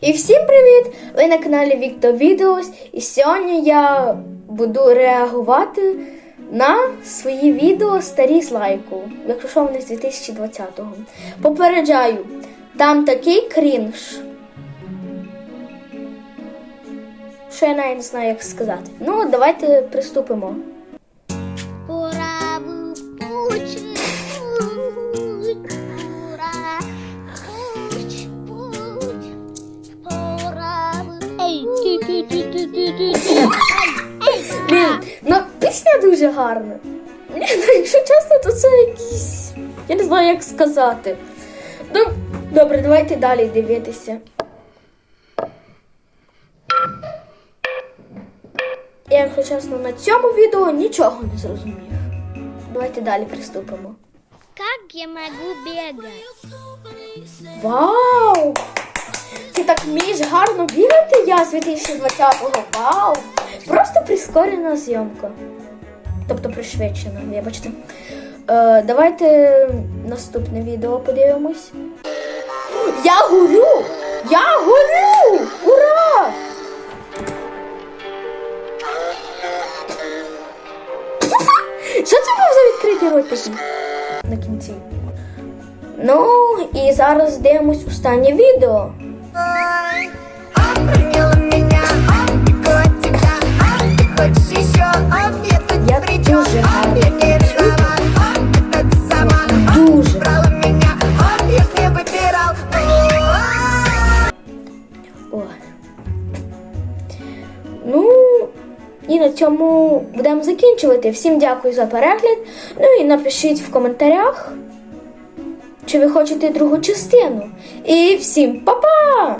І всім привіт! Ви на каналі Віктор Відеос. І сьогодні я буду реагувати на свої відео старі з лайку, якщо що вони з 2020-го. Попереджаю, там такий крінж. Що я навіть не знаю, як сказати. Ну, давайте приступимо. Дуже гарна. Блін, ну, якщо чесно, то це якісь. Я не знаю, як сказати. Ну, добре, давайте далі дивитися. Я, якщо чесно, на цьому відео нічого не зрозумів. Давайте далі приступимо. Как я могу бегать? Вау! Ти так вмієш гарно бігати, я з 2020-го. Вау! Просто прискорена зйомка. Тобто пришвидшена, вибачте. Е, давайте наступне відео подивимось. Я горю! Я горю! Ура! Що це був за відкритий рот? На кінці. Ну, і зараз дивимось останнє відео. Дуже. не выбирал. О. Ну, і на цьому будемо закінчувати. Всім дякую за перегляд. Ну і напишіть в коментарях, чи ви хочете другу частину. І всім па-па!